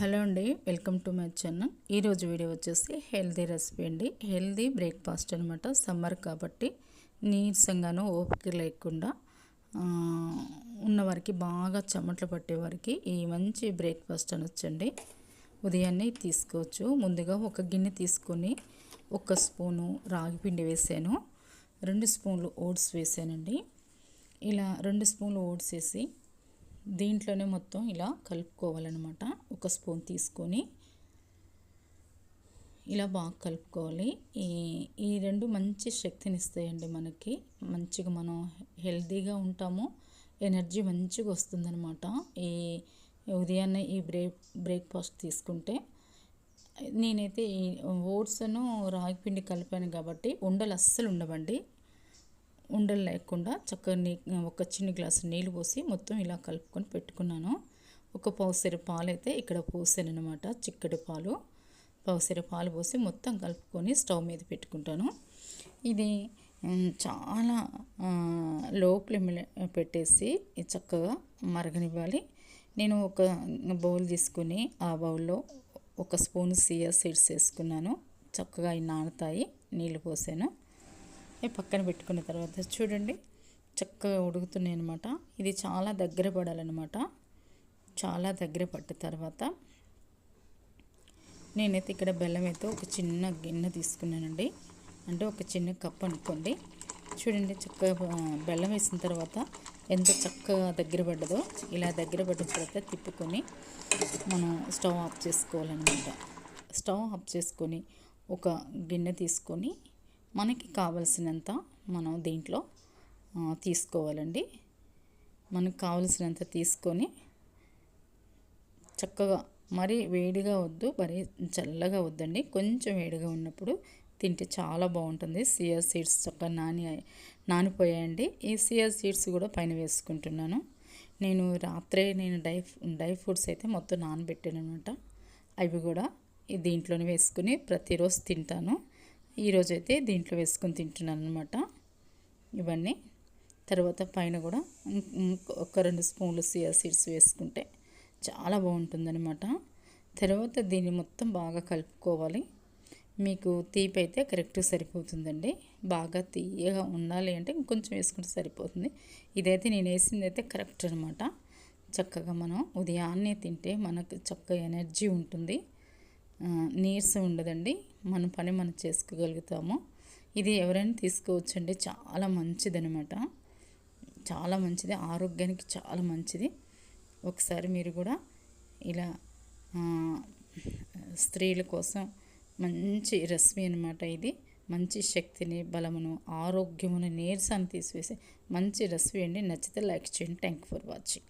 Hello అండి welcome to my channel. ఈరోజు video వచ్చేసి హెల్దీ రెసిపీ అండి. హెల్దీ బ్రేక్ఫాస్ట్ అనమాట సమ్మర్ కాబట్టి నీరసంగాను ఓపిక లేకుండా ఉన్నవారికి బాగా చెమటలు పట్టేవారికి ఈ మంచి బ్రేక్ఫాస్ట్ అనొచ్చండి. ఉదయాన్నే తీసుకోవచ్చు. ముందుగా ఒక గిన్నె తీసుకొని ఒక స్పూను రాగి పిండి వేసాను. రెండు స్పూన్లు ఓట్స్ వేసానండి. ఇలా రెండు స్పూన్లు ఓట్స్ వేసి దీంట్లోనే మొత్తం ఇలా కలుపుకోవాలన్నమాట. ఒక స్పూన్ తీసుకొని ఇలా బాగా కలుపుకోవాలి. ఈ ఈ రెండు మంచి శక్తిని ఇస్తాయండి మనకి. మంచిగా మనం హెల్తీగా ఉంటాము. ఎనర్జీ మంచిగా వస్తుందన్నమాట. ఈ ఉదయాన్నే ఈ బ్రేక్ బ్రేక్ఫాస్ట్ తీసుకుంటే నేనైతే ఈ ఓట్స్ను రాగి పిండి కలిపాను కాబట్టి ఉండలు అస్సలు ఉండవండి. ఉండలు లేకుండా చక్కగా నీ ఒక చిన్న గ్లాసు నీళ్ళు పోసి మొత్తం ఇలా కలుపుకొని పెట్టుకున్నాను. ఒక పౌసరి పాలు అయితే ఇక్కడ పోసాను అనమాట చిక్కటి పాలు. పౌసరి పాలు పోసి మొత్తం కలుపుకొని స్టవ్ మీద పెట్టుకుంటాను. ఇది చాలా లో ఫ్లేమ్ పెట్టేసి చక్కగా మరగనివ్వాలి. నేను ఒక బౌల్ తీసుకుని ఆ బౌల్లో ఒక స్పూన్ సియా సీడ్స్ వేసుకున్నాను. చక్కగా అవి నానుతాయి. నీళ్ళు పోసాను. పక్కన పెట్టుకున్న తర్వాత చూడండి చక్కగా ఉడుకుతున్నాయి అనమాట ఇది చాలా దగ్గర పడాలన్నమాట. చాలా దగ్గర పట్టిన తర్వాత నేనైతే ఇక్కడ బెల్లం అయితే ఒక చిన్న గిన్నె తీసుకున్నానండి. అంటే ఒక చిన్న కప్ అనుకోండి. చూడండి చక్కగా బెల్లం వేసిన తర్వాత ఎంత చక్కగా దగ్గర పడ్డదో ఇలా దగ్గర పడ్డ తర్వాత తిప్పుకొని మనం స్టవ్ ఆఫ్ చేసుకోవాలన్నమాట. స్టవ్ ఆఫ్ చేసుకొని ఒక గిన్నె తీసుకొని మనకి కావలసినంత మనం దీంట్లో తీసుకోవాలండి. మనకు కావలసినంత తీసుకొని చక్కగా మరీ వేడిగా వద్దు మరీ చల్లగా వద్దండి. కొంచెం వేడిగా ఉన్నప్పుడు తింటే చాలా బాగుంటుంది. సియర్ సీడ్స్ చక్కగా నాని నానిపోయాయండి. ఈ సియర్ సీడ్స్ కూడా పైన వేసుకుంటున్నాను. నేను రాత్రే నేను డై డ్రై ఫ్రూట్స్ అయితే మొత్తం నానబెట్టాను అనమాట అవి కూడా దీంట్లోనే వేసుకుని ప్రతిరోజు తింటాను. ఈరోజు అయితే దీంట్లో వేసుకొని తింటున్నాను అనమాట ఇవన్నీ. తర్వాత పైన కూడా ఒక రెండు స్పూన్లు సియా సీడ్స్ వేసుకుంటే చాలా బాగుంటుందన్నమాట. తర్వాత దీన్ని మొత్తం బాగా కలుపుకోవాలి. మీకు తీపి అయితే కరెక్ట్గా సరిపోతుందండి. బాగా తీయగా ఉండాలి అంటే ఇంకొంచెం వేసుకుంటే సరిపోతుంది. ఇదైతే నేను వేసింది అయితే కరెక్ట్ అనమాట చక్కగా మనం ఉదయాన్నే తింటే మనకు చక్కగా ఎనర్జీ ఉంటుంది. నీరసం ఉండదండి. మన పని మనం చేసుకోగలుగుతాము. ఇది ఎవరైనా తీసుకోవచ్చండి. చాలా మంచిదనమాట చాలా మంచిది. ఆరోగ్యానికి చాలా మంచిది. ఒకసారి మీరు కూడా ఇలా స్త్రీల కోసం మంచి రెసిపీ అనమాట ఇది. మంచి శక్తిని బలమును ఆరోగ్యమును నీరసాన్ని తీసివేసి మంచి రెసిపీ అండి. నచ్చితే లైక్ చేయండి. Thank for watching